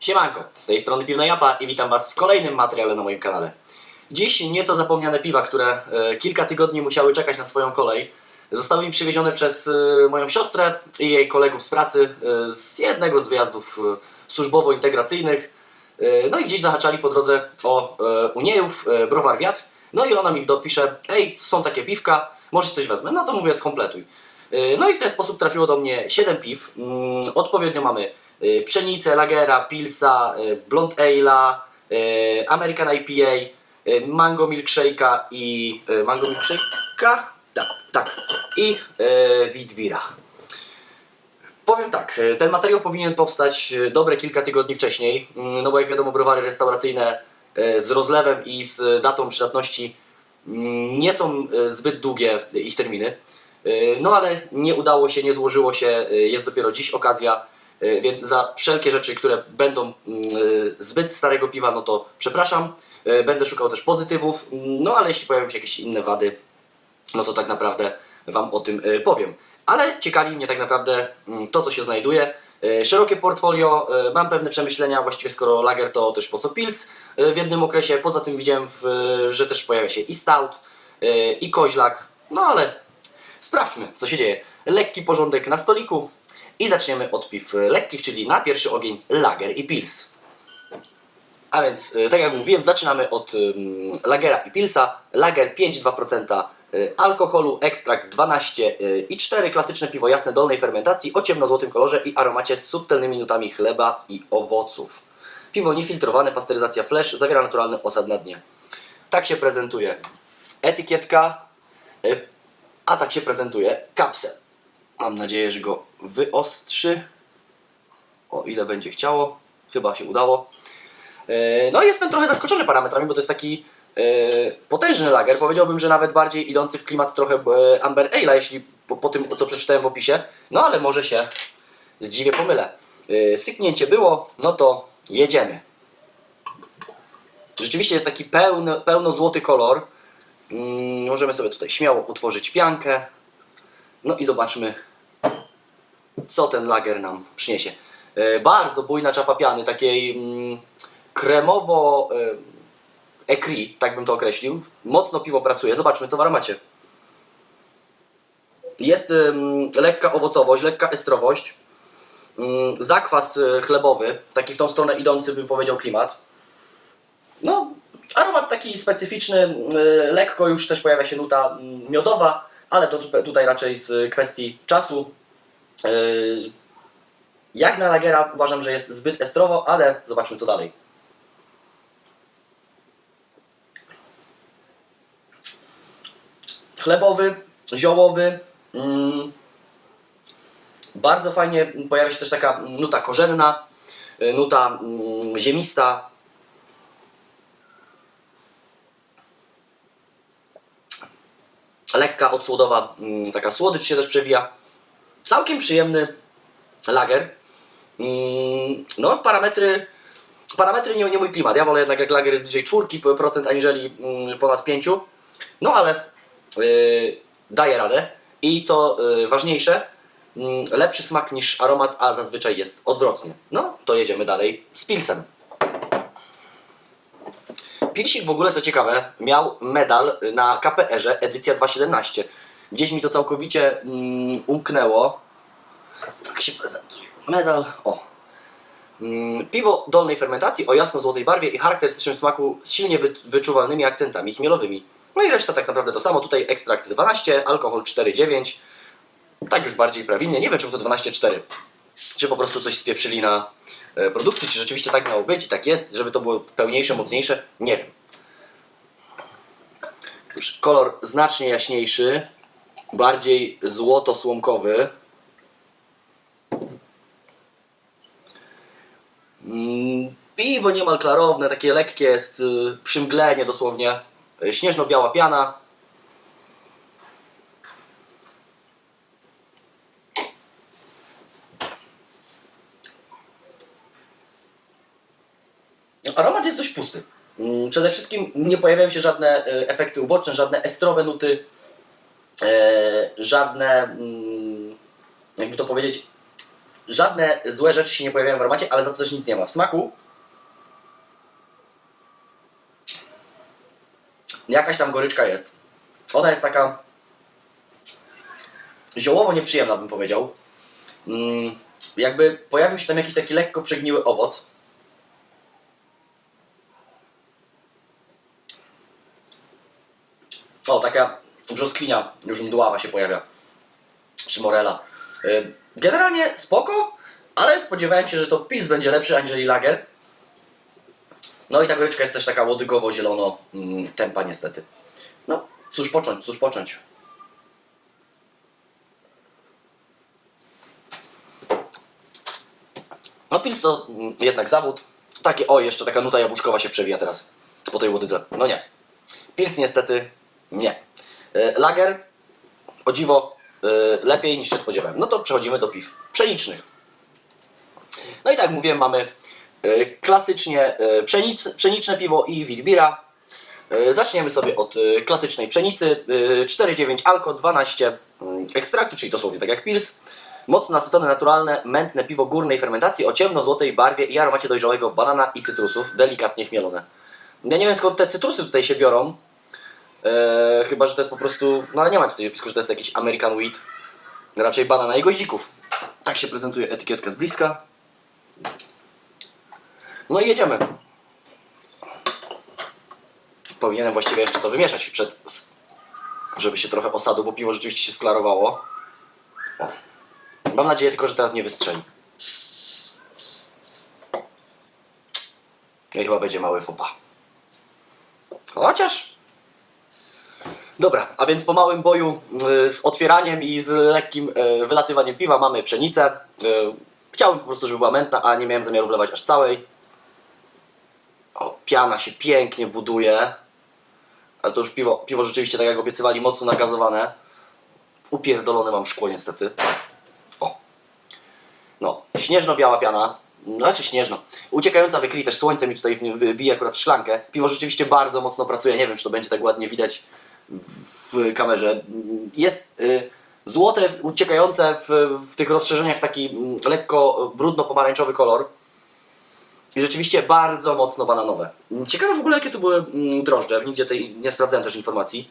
Siemanko, z tej strony Piwna Japa i witam Was w kolejnym materiale na moim kanale. Dziś nieco zapomniane piwa, które e, kilka tygodni musiały czekać na swoją kolej, zostały mi przywiezione przez e, moją siostrę i jej kolegów z pracy e, z jednego z wyjazdów służbowo-integracyjnych. No i gdzieś zahaczali po drodze o Uniejów, browar wiatr. No i ona mi dopisze, ej, są takie piwka, może coś wezmę. No to mówię, skompletuj. No i w ten sposób trafiło do mnie 7 piw. Mm, Odpowiednio mamy pszenicę, lagera, pilsa, e, blond ale'a, e, American IPA, mango milkshake'a i mango milkshake'a? Tak, tak. I witbira. Powiem tak, ten materiał powinien powstać dobre kilka tygodni wcześniej, mm, no bo jak wiadomo browary restauracyjne z rozlewem i z datą przydatności mm, nie są zbyt długie ich terminy. No ale nie udało się, nie złożyło się, jest dopiero dziś okazja, więc za wszelkie rzeczy, które będą mm, e, zbyt starego piwa, no to przepraszam. E, Będę szukał też pozytywów, no ale jeśli pojawią się jakieś inne wady, no to tak naprawdę Wam o tym y, powiem. Ale ciekawi mnie tak naprawdę mm, to, co się znajduje. Y, Szerokie portfolio, y, mam pewne przemyślenia, właściwie skoro lager to też po co pils y, w jednym okresie. Poza tym widziałem, y, że też pojawia się i stout, y, i koźlak. No ale sprawdźmy, co się dzieje. Lekki porządek na stoliku i zaczniemy od piw lekkich, czyli na pierwszy ogień lager i pils. A więc, y, tak jak mówiłem, zaczynamy od lagera i pilsa. Lager 5,2% y, alkoholu, ekstrakt 12,4, klasyczne piwo jasne dolnej fermentacji o ciemnozłotym kolorze i aromacie z subtelnymi nutami chleba i owoców. Piwo niefiltrowane, pasteryzacja flash, zawiera naturalny osad na dnie. Tak się prezentuje etykietka, a tak się prezentuje kapsel. Mam nadzieję, że go wyostrzy, o ile będzie chciało. Chyba się udało. E, No jestem trochę zaskoczony parametrami, bo to jest taki e, potężny lager. Powiedziałbym, że nawet bardziej idący w klimat trochę e, Amber Ale'a, jeśli po, po tym, co przeczytałem w opisie. No ale może się zdziwię, pomylę. Syknięcie było, no to jedziemy. Rzeczywiście jest taki pełno, pełno złoty kolor. Mm, Możemy sobie tutaj śmiało otworzyć piankę. No i zobaczmy, co ten lager nam przyniesie. E, Bardzo bujna czapa piany, takiej mm, kremowo e, ekri, tak bym to określił. Mocno piwo pracuje. Zobaczmy, co w aromacie. Jest lekka owocowość, lekka estrowość. Ym, zakwas y, chlebowy, taki w tą stronę idący, bym powiedział, klimat. No, aromat taki specyficzny, lekko już też pojawia się nuta mm, miodowa, ale to tu- tutaj raczej z kwestii czasu. Y, Jak na lagera uważam, że jest zbyt estrowo, ale zobaczmy co dalej. Chlebowy, ziołowy. Mm, bardzo fajnie pojawia się też taka nuta korzenna, y, nuta mm, ziemista. Lekka, odsłodowa, mm, taka słodycz się też przewija. Całkiem przyjemny lager. Mm, No, parametry. Parametry nie, nie mój klimat. Ja wolę jednak jak lager jest bliżej 4% aniżeli mm, ponad 5. No ale yy, daje radę. I co yy, ważniejsze, mm, lepszy smak niż aromat, a zazwyczaj jest odwrotnie. No, to jedziemy dalej z pilsem. Pilsik w ogóle, co ciekawe, miał medal na KPR-ze edycja 2.17. Gdzieś mi to całkowicie mm, umknęło. Tak się prezentuje. Medal. O. Mm, Piwo dolnej fermentacji o jasno-złotej barwie i charakterystycznym smaku z silnie wy- wyczuwalnymi akcentami chmielowymi. No i reszta tak naprawdę to samo. Tutaj ekstrakt 12, alkohol 4,9. Tak już bardziej prawilnie. Nie wiem, czemu to 12,4. Czy po prostu coś spieprzyli na e, produkcji, czy rzeczywiście tak miało być i tak jest, żeby to było pełniejsze, mocniejsze. Nie wiem. Już kolor znacznie jaśniejszy, bardziej złoto-słomkowy. Mm, Piwo niemal klarowne, takie lekkie jest y, przymglenie dosłownie. Y, Śnieżno-biała piana. Aromat jest dość pusty. Mm, Przede wszystkim nie pojawiają się żadne y, efekty uboczne, żadne estrowe nuty, żadne, mm, jakby to powiedzieć, żadne złe rzeczy się nie pojawiają w aromacie, ale za to też nic nie ma. W smaku jakaś tam goryczka jest. Ona jest taka ziołowo nieprzyjemna, bym powiedział. Mm, jakby pojawił się tam jakiś taki lekko przegniły owoc. O, taka brzoskwinia już mdława się pojawia. Czy morela. Y, Generalnie spoko, ale spodziewałem się, że to pils będzie lepszy aniżeli lager. No i ta goryczka jest też taka łodygowo-zielono mm, tempa niestety. No, cóż począć, cóż począć. No pils to mm, jednak zawód. Takie, o jeszcze taka nuta jabłuszkowa się przewija teraz po tej łodydze. No nie. Pils niestety nie. Y, Lager, o dziwo, y, lepiej niż się spodziewałem. No to przechodzimy do piw pszenicznych. No i tak jak mówiłem, mamy y, klasycznie pszenic, pszeniczne piwo i witbira. Zaczniemy sobie od klasycznej pszenicy. y, 4,9 alko, 12 mm, ekstraktu, czyli dosłownie tak jak pils. Mocno nasycone, naturalne, mętne piwo górnej fermentacji o ciemno-złotej barwie i aromacie dojrzałego banana i cytrusów, delikatnie chmielone. Ja nie wiem skąd te cytrusy tutaj się biorą. E, chyba, że to jest po prostu. No ale nie ma tutaj napisku, że to jest jakiś American Wheat. Raczej banana i goździków. Tak się prezentuje etykietka z bliska. No i jedziemy. Powinienem właściwie jeszcze to wymieszać przed. żeby się trochę osadło, bo piwo rzeczywiście się sklarowało. Mam nadzieję tylko, że teraz nie wystrzeli. I chyba będzie mały fopa. Chociaż. Dobra, a więc po małym boju y, z otwieraniem i z lekkim y, wylatywaniem piwa mamy pszenicę. Y, Chciałem po prostu, żeby była mętna, a nie miałem zamiaru wlewać aż całej. O, piana się pięknie buduje. Ale to już piwo, piwo rzeczywiście, tak jak obiecywali, mocno nagazowane. Upierdolone mam szkło niestety. O. No, śnieżno-biała piana. Znaczy śnieżno. Uciekająca wykryj też słońce mi tutaj bije akurat szklankę. Piwo rzeczywiście bardzo mocno pracuje. Nie wiem, czy to będzie tak ładnie widać w kamerze. Jest y, złote, uciekające w, w tych rozszerzeniach w taki mm, lekko brudno-pomarańczowy kolor. I rzeczywiście bardzo mocno bananowe. Ciekawe w ogóle jakie tu były mm, drożdże. Nigdzie tej nie sprawdzałem też informacji.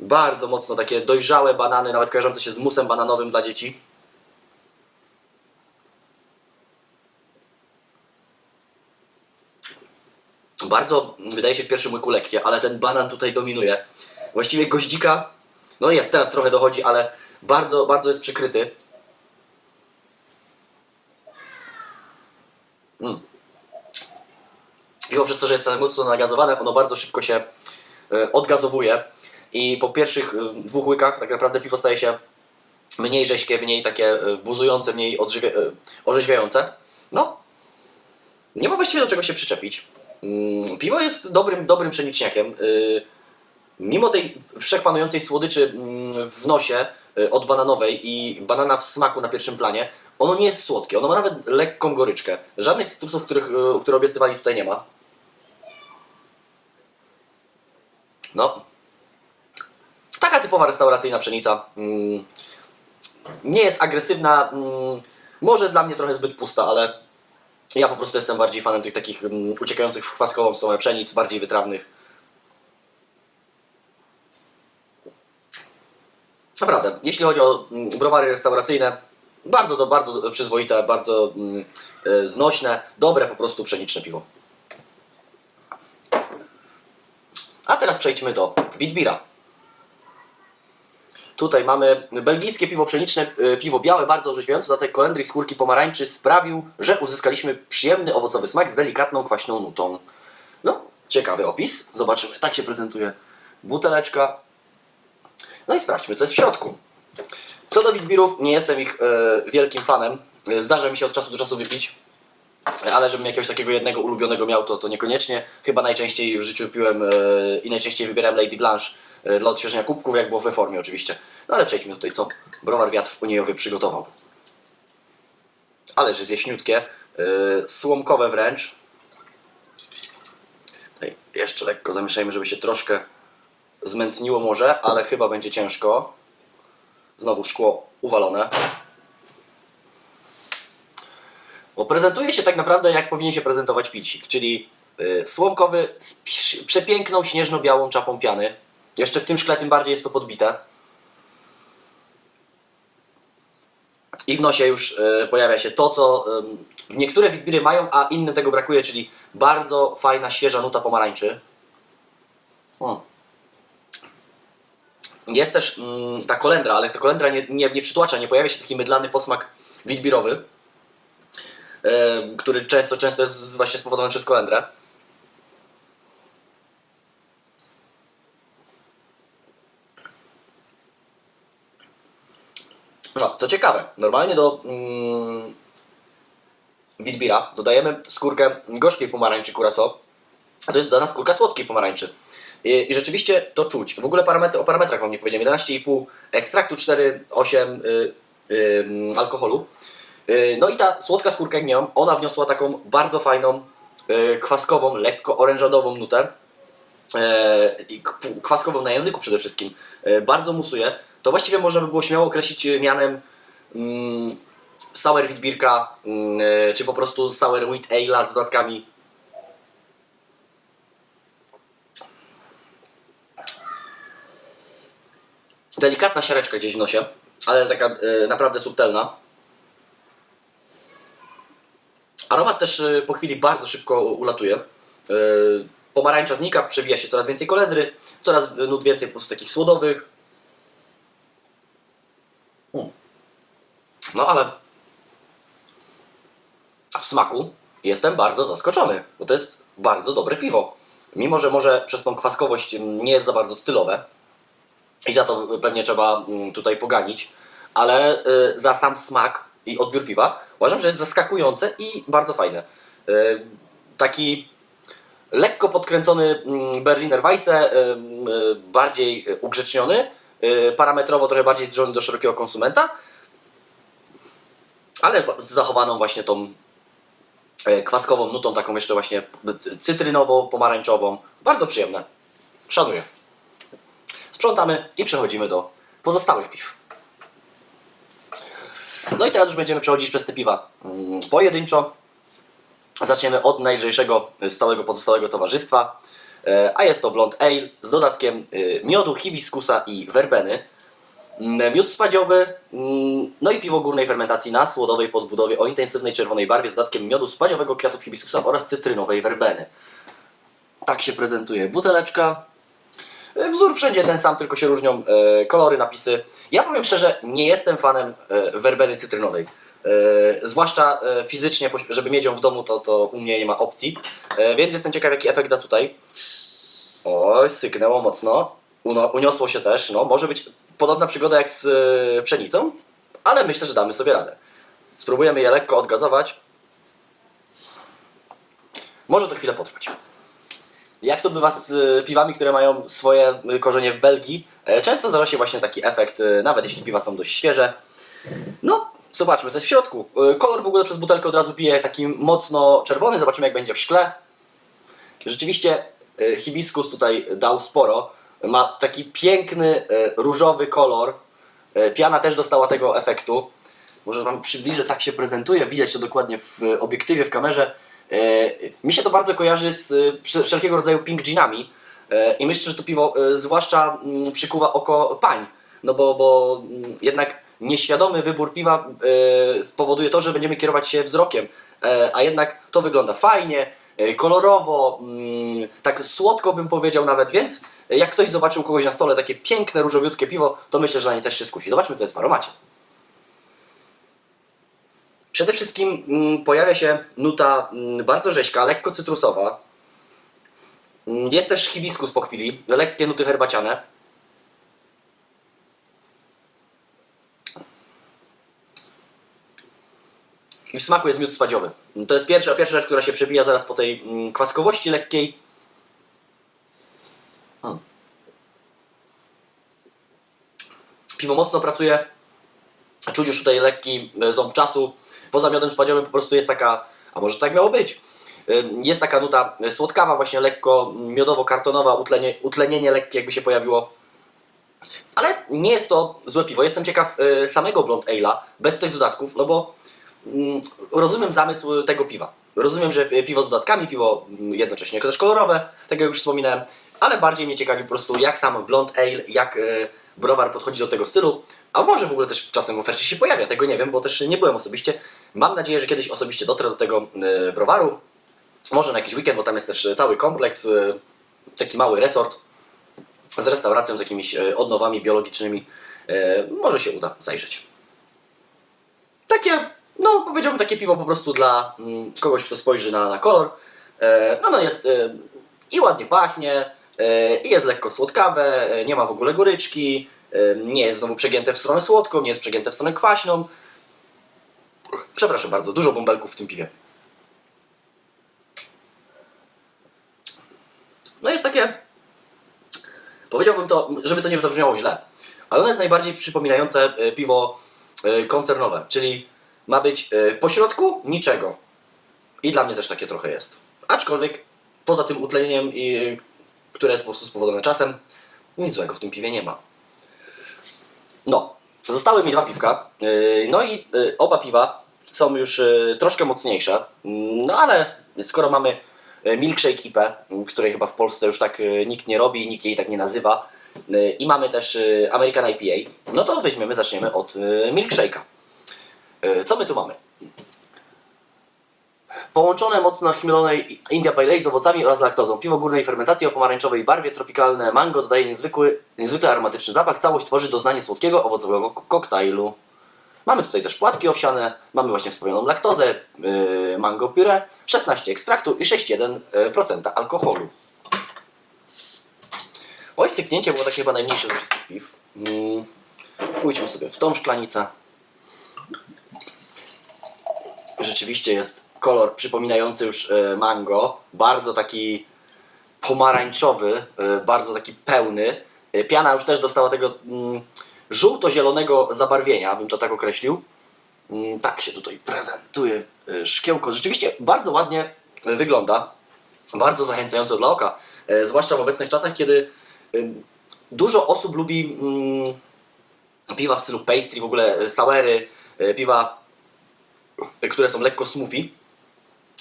Bardzo mocno takie dojrzałe banany, nawet kojarzące się z musem bananowym dla dzieci. Bardzo wydaje się w pierwszym łyku lekkie, ale ten banan tutaj dominuje. Właściwie goździka, no jest, teraz trochę dochodzi, ale bardzo, bardzo jest przykryty. Mm. Piwo przez to, że jest mocno nagazowane, ono bardzo szybko się e, odgazowuje i po pierwszych e, dwóch łykach tak naprawdę piwo staje się mniej rześkie, mniej takie e, buzujące, mniej odżywie, e, orzeźwiające. No, nie ma właściwie do czego się przyczepić. Mm, Piwo jest dobrym, dobrym przeniczniakiem. Mimo tej wszechpanującej słodyczy mm, w nosie y, od bananowej i banana w smaku na pierwszym planie, ono nie jest słodkie, ono ma nawet lekką goryczkę. Żadnych cytrusów, których, y, które obiecywali tutaj nie ma. No. Taka typowa restauracyjna pszenica. Mm, Nie jest agresywna, mm, może dla mnie trochę zbyt pusta, ale ja po prostu jestem bardziej fanem tych takich uciekających w kwaskową stronę pszenic, bardziej wytrawnych. Naprawdę, jeśli chodzi o mm, browary restauracyjne, bardzo, do, bardzo przyzwoite, bardzo mm, e, znośne, dobre po prostu pszeniczne piwo. A teraz przejdźmy do Witbira. Tutaj mamy belgijskie piwo pszeniczne, e, piwo białe, bardzo orzeźwiające, dodatek kolendry skórki pomarańczy sprawił, że uzyskaliśmy przyjemny owocowy smak z delikatną kwaśną nutą. No, ciekawy opis. Zobaczymy, tak się prezentuje buteleczka. No i sprawdźmy, co jest w środku. Co do Witbirów, nie jestem ich e, wielkim fanem. E, Zdarza mi się od czasu do czasu wypić. Ale żebym jakiegoś takiego jednego ulubionego miał, to, to niekoniecznie. Chyba najczęściej w życiu piłem e, i najczęściej wybierałem Lady Blanche e, dla odświeżenia kubków, jak było we formie oczywiście. No ale przejdźmy tutaj, co browar wiatr uniejowy przygotował. Ale że jest jaśniutkie, e, słomkowe wręcz. Tutaj jeszcze lekko zamieszajmy, żeby się troszkę zmętniło może, ale chyba będzie ciężko. Znowu szkło uwalone. Bo prezentuje się tak naprawdę jak powinien się prezentować pilsik, czyli y, słomkowy z pi- przepiękną śnieżno-białą czapą piany. Jeszcze w tym szkle tym bardziej jest to podbite. I w nosie już y, pojawia się to, co niektóre witbiry mają, a innym tego brakuje, czyli bardzo fajna, świeża nuta pomarańczy. Hmm. Jest też mm, ta kolendra, ale ta kolendra nie, nie, nie przytłacza, nie pojawia się taki mydlany posmak witbirowy, e, który często, często jest właśnie spowodowany przez kolendrę. No, co ciekawe, normalnie do mm, witbira dodajemy skórkę gorzkiej pomarańczy curacao, a to jest dodana skórka słodkiej pomarańczy. I, I rzeczywiście to czuć. W ogóle parametry, o parametrach Wam nie powiedziałem. 11,5 ekstraktu, 4,8 y, y, alkoholu. Y, no i ta słodka skórka, jak miałam, ona wniosła taką bardzo fajną, y, kwaskową, lekko orężadową nutę. K- kwaskową na języku przede wszystkim. E, bardzo musuje. To właściwie można by było śmiało określić e, mianem mm, sour witbirka, mm, e, czy po prostu sour wheat ale'a z dodatkami delikatna siareczka gdzieś w nosie, ale taka e, naprawdę subtelna. Aromat też e, po chwili bardzo szybko ulatuje. E, pomarańcza znika, przewija się coraz więcej kolendry, coraz nut więcej po prostu takich słodowych. Mm. No ale w smaku jestem bardzo zaskoczony, bo to jest bardzo dobre piwo. Mimo, że może przez tą kwaskowość mm, nie jest za bardzo stylowe, i za to pewnie trzeba mm, tutaj poganić, ale y, za sam smak i odbiór piwa uważam, że jest zaskakujące i bardzo fajne. Y, taki lekko podkręcony mm, Berliner Weisse, y, bardziej ugrzeczniony, parametrowo trochę bardziej zbliżony do szerokiego konsumenta, ale z zachowaną właśnie tą e, kwaskową nutą, taką jeszcze właśnie cytrynowo-pomarańczową. Bardzo przyjemne. Szanuję. Sprzątamy i przechodzimy do pozostałych piw. No i teraz już będziemy przechodzić przez te piwa mm, pojedynczo. Zaczniemy od najlżejszego y, stałego pozostałego towarzystwa, e, a jest to Blond Ale z dodatkiem y, miodu, hibiskusa i werbeny. Mm, Miód spadziowy, mm, no i piwo górnej fermentacji na słodowej podbudowie o intensywnej czerwonej barwie z dodatkiem miodu spadziowego, kwiatów hibiskusa oraz cytrynowej werbeny. Tak się prezentuje buteleczka. E, Wzór wszędzie ten sam, tylko się różnią e, kolory, napisy. Ja powiem szczerze, nie jestem fanem e, werbeny cytrynowej. Zwłaszcza fizycznie, żeby mieć ją w domu, to, to u mnie nie ma opcji. Więc jestem ciekaw, jaki efekt da tutaj. Oj, syknęło mocno. Uno, uniosło się też. No, może być podobna przygoda jak z pszenicą, ale myślę, że damy sobie radę. Spróbujemy je lekko odgazować. Może to chwilę potrwać. Jak to bywa z y, piwami, które mają swoje y, korzenie w Belgii, e, często zdarza się właśnie taki efekt, nawet jeśli piwa są dość świeże. No, zobaczmy co jest w środku. Kolor w ogóle przez butelkę od razu pije taki mocno czerwony, zobaczymy jak będzie w szkle. Rzeczywiście hibiskus tutaj dał sporo. Ma taki piękny, różowy kolor. Piana też dostała tego efektu. Może Wam przybliżę, tak się prezentuje. Widać to dokładnie w obiektywie, w kamerze. E, Mi się to bardzo kojarzy z wszel- wszelkiego rodzaju pink ginami E, i myślę, że to piwo e, zwłaszcza mm, przykuwa oko pań, no bo, bo mm, jednak nieświadomy wybór piwa e, spowoduje to, że będziemy kierować się wzrokiem, E, a jednak to wygląda fajnie, e, kolorowo, mm, tak słodko bym powiedział nawet, więc jak ktoś zobaczył kogoś na stole takie piękne, różowiutkie piwo, to myślę, że na nie też się skusi. Zobaczmy, co jest w aromacie. Przede wszystkim mm, pojawia się nuta mm, bardzo rzeźka, lekko cytrusowa. Mm, Jest też hibiskus po chwili, lekkie nuty herbaciane. I w smaku jest miód spadziowy. To jest pierwsza, pierwsza rzecz, która się przebija zaraz po tej kwaskowości lekkiej. Hmm. Piwo mocno pracuje. Czuć już tutaj lekki e, ząb czasu. Poza miodem spadziowym po prostu jest taka, a może tak miało być, jest taka nuta słodkawa, właśnie lekko miodowo-kartonowa, utlenie, utlenienie lekkie jakby się pojawiło. Ale nie jest to złe piwo. Jestem ciekaw y, samego Blond Ale'a, bez tych dodatków, no bo mm, rozumiem zamysł tego piwa. Rozumiem, że piwo z dodatkami, piwo mm, jednocześnie też kolorowe, tak jak już wspominałem, ale bardziej mnie ciekawi po prostu jak sam blond ale, jak e, browar podchodzi do tego stylu, a może w ogóle też czasem w ofercie się pojawia, tego nie wiem, bo też nie byłem osobiście. Mam nadzieję, że kiedyś osobiście dotrę do tego e, browaru, może na jakiś weekend, bo tam jest też cały kompleks, e, taki mały resort z restauracją, z jakimiś e, odnowami biologicznymi. Może się uda zajrzeć. Takie, no powiedziałbym takie piwo po prostu dla mm, kogoś, kto spojrzy na, na kolor. Ono jest e, i ładnie pachnie, i jest lekko słodkawe, e, nie ma w ogóle goryczki, e, nie jest znowu przegięte w stronę słodką, nie jest przegięte w stronę kwaśną. Przepraszam bardzo, dużo bąbelków w tym piwie. No jest takie, powiedziałbym to, żeby to nie zabrzmiało źle, ale ono jest najbardziej przypominające e, piwo e, koncernowe, czyli ma być e, pośrodku niczego. I dla mnie też takie trochę jest. Aczkolwiek poza tym utlenieniem, i, które jest po prostu spowodowane czasem, nic złego w tym piwie nie ma. No, zostały mi dwa piwka. Yy, No i yy, oba piwa są już yy, troszkę mocniejsze. Mm, No ale skoro mamy Milkshake IP, yy, której chyba w Polsce już tak nikt nie robi, nikt jej tak nie nazywa, i mamy też American IPA, no to weźmiemy, zaczniemy od Milkshake'a. Co my tu mamy? Połączone mocno chmielonej India Pale Ale z owocami oraz laktozą. Piwo górnej fermentacji o pomarańczowej barwie, tropikalne mango dodaje niezwykły, niezwykle aromatyczny zapach. Całość tworzy doznanie słodkiego, owocowego koktajlu. Mamy tutaj też płatki owsiane, mamy właśnie wspomnianą laktozę, yy, mango puree, 16 ekstraktu i 6,1% alkoholu. Oj, styknięcie było takie chyba najmniejsze ze wszystkich piw. Mm, pójdźmy sobie w tą szklanicę. rzeczywiście jest kolor przypominający już e, mango, bardzo taki pomarańczowy, e, bardzo taki pełny. E, Piana już też dostała tego mm, żółto-zielonego zabarwienia, bym to tak określił. Mm, Tak się tutaj prezentuje szkiełko. Rzeczywiście bardzo ładnie wygląda, bardzo zachęcająco dla oka, zwłaszcza w obecnych czasach, kiedy dużo osób lubi mm, piwa w stylu pastry, w ogóle sowery, e, piwa które są lekko smoothie.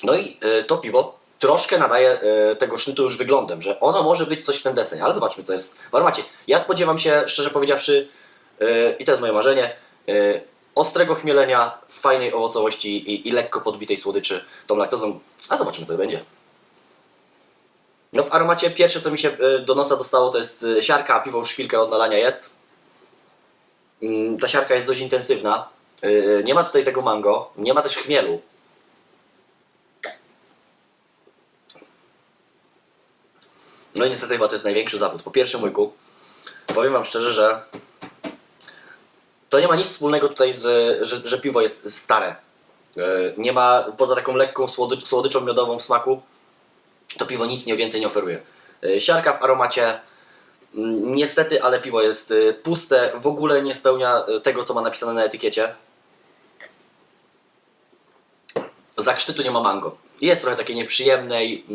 No i e, to piwo troszkę nadaje e, tego sznytu już wyglądem, że ono może być coś w ten deseń, ale zobaczmy co jest w aromacie. Ja spodziewam się, szczerze powiedziawszy, e, i to jest moje marzenie, ostrego chmielenia, fajnej owocowości i, i lekko podbitej słodyczy tą laktozą, a zobaczymy co będzie. No w aromacie pierwsze co mi się do nosa dostało to jest siarka, a piwo już chwilkę od nalania jest. Mm, Ta siarka jest dość intensywna. Nie ma tutaj tego mango, nie ma też chmielu. No i niestety chyba to jest największy zawód. Po pierwszym łyku powiem Wam szczerze, że to nie ma nic wspólnego tutaj z, że, że piwo jest stare. Yy, Nie ma, poza taką lekką słody, słodyczą miodową w smaku, to piwo nic nie więcej nie oferuje. Yy, Siarka w aromacie, mm, niestety, ale piwo jest yy, puste, w ogóle nie spełnia tego, co ma napisane na etykiecie. Zachrztytu nie ma mango. Jest trochę takiej nieprzyjemnej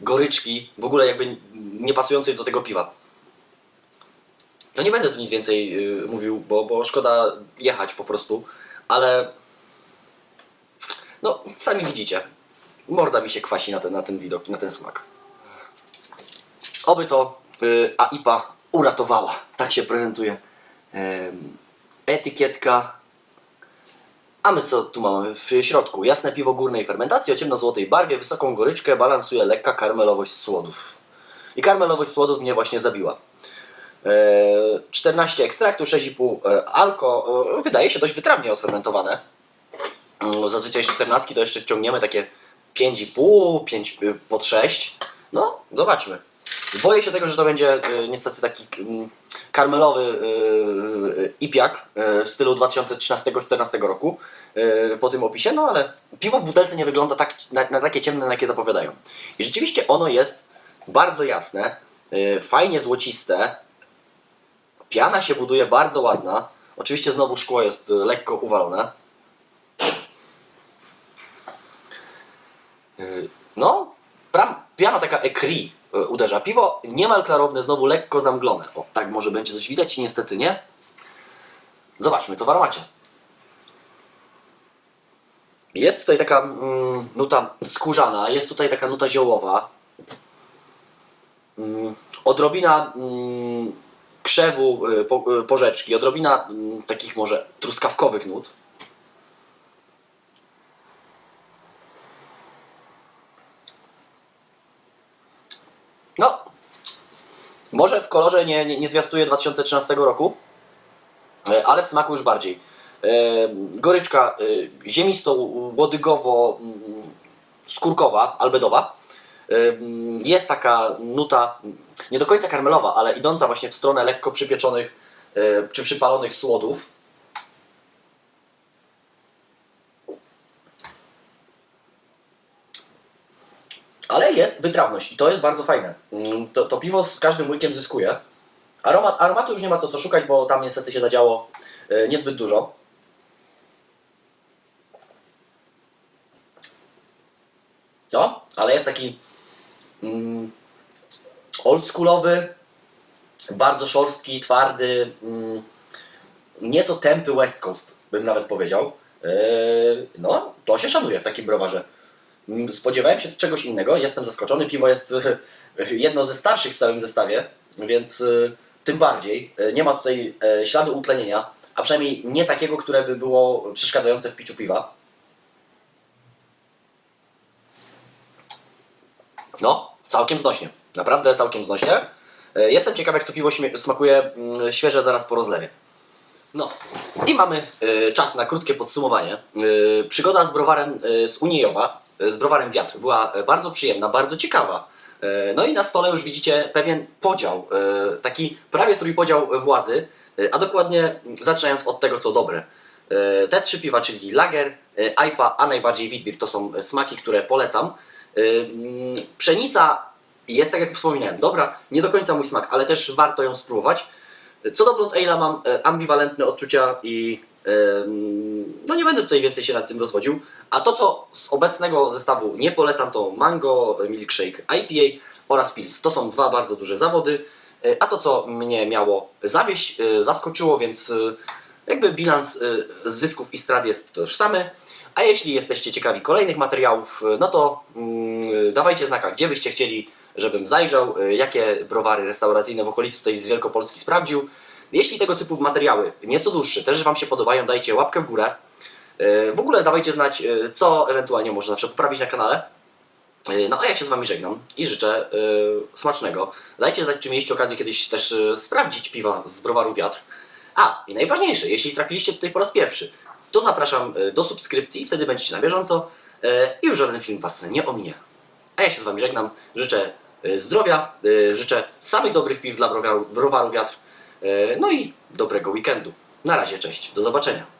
goryczki, w ogóle jakby nie pasującej do tego piwa. No nie będę tu nic więcej yy, mówił, bo, bo szkoda jechać po prostu, ale no sami widzicie, morda mi się kwasi na ten, na ten widok, na ten smak. Oby to yy, AIPA uratowała. Tak się prezentuje em, etykietka. A my co tu mamy w środku? Jasne piwo górnej fermentacji o ciemno-złotej barwie, wysoką goryczkę, balansuje lekka karmelowość słodów. I karmelowość słodów mnie właśnie zabiła. E, 14 ekstraktu, 6,5 e, alko. E, wydaje się dość wytrawnie odfermentowane. Mm, Zazwyczaj 14 to jeszcze ciągniemy takie 5,5, 5 y, pod 6. No, zobaczmy. Boję się tego, że to będzie y, niestety taki mm, karmelowy y, y, ipiak y, w stylu 2013-2014 roku y, po tym opisie, no ale piwo w butelce nie wygląda tak, na, na takie ciemne, na jakie zapowiadają. I rzeczywiście ono jest bardzo jasne, y, fajnie złociste, piana się buduje bardzo ładna. Oczywiście znowu szkło jest y, lekko uwalone. Y, No, piana taka ekri y, uderza. Piwo niemal klarowne, znowu lekko zamglone. O, tak może będzie coś widać, niestety nie. Zobaczmy, co w aromacie. Jest tutaj taka mm, nuta skórzana, jest tutaj taka nuta ziołowa. Mm, odrobina mm, krzewu y, po, y, porzeczki, odrobina mm, takich może truskawkowych nut. No, może w kolorze nie, nie, nie zwiastuje 2013 roku, e, ale w smaku już bardziej. E, Goryczka e, ziemisto-łodygowo mm, albedowa. Mm, Jest taka nuta, nie do końca karmelowa, ale idąca właśnie w stronę lekko przypieczonych czy przypalonych słodów. Ale wytrawność i to jest bardzo fajne. Mm, To, to piwo z każdym łykiem zyskuje. Aromat, aromatu już nie ma co, co szukać, bo tam niestety się zadziało e, niezbyt dużo. No, ale jest taki mm, oldschoolowy, bardzo szorstki, twardy, mm, nieco tępy West Coast, bym nawet powiedział. E, no, to się szanuje w takim browarze. Spodziewałem się czegoś innego, jestem zaskoczony. Piwo jest e, jedno ze starszych w całym zestawie, więc e, tym bardziej e, nie ma tutaj śladu utlenienia, a przynajmniej nie takiego, które by było przeszkadzające w piciu piwa. No, całkiem znośnie. Naprawdę całkiem znośnie. Jestem ciekaw, jak to piwo smakuje mm, świeże zaraz po rozlewie. No i mamy czas na krótkie podsumowanie. Przygoda z browarem z Uniejowa, z browarem Wiatr była e, bardzo przyjemna, bardzo ciekawa. E, no i na stole już widzicie pewien podział, e, taki prawie trójpodział władzy, a dokładnie zaczynając od tego, co dobre. Te trzy piwa, czyli Lager, IPA, a najbardziej Witbier, to są smaki, które polecam. Mm, Pszenica jest, tak jak wspominałem, dobra, nie do końca mój smak, ale też warto ją spróbować. Co do Blond Ale'a mam ambiwalentne odczucia i no nie będę tutaj więcej się nad tym rozwodził. A to co z obecnego zestawu nie polecam to Mango Milkshake IPA oraz Pils. To są dwa bardzo duże zawody. E, A to co mnie miało zawieść, e, zaskoczyło, więc e, jakby bilans zysków i strat jest tożsamy. A jeśli jesteście ciekawi kolejnych materiałów, no to mm, dawajcie znaka, gdzie byście chcieli, żebym zajrzał, jakie browary restauracyjne w okolicy tutaj z Wielkopolski sprawdził. Jeśli tego typu materiały, nieco dłuższe, też Wam się podobają, dajcie łapkę w górę. E, W ogóle dawajcie znać, e, co ewentualnie można zawsze poprawić na kanale. E, No a ja się z Wami żegnam i życzę smacznego. Dajcie znać, czy mieliście okazję kiedyś też sprawdzić piwa z browaru Wiatr. A, i najważniejsze, jeśli trafiliście tutaj po raz pierwszy, to zapraszam do subskrypcji, wtedy będziecie na bieżąco i już żaden film Was nie ominie. A ja się z Wami żegnam, życzę zdrowia, życzę samych dobrych piw dla browaru, browaru Wiatr, no i dobrego weekendu. Na razie, cześć, do zobaczenia.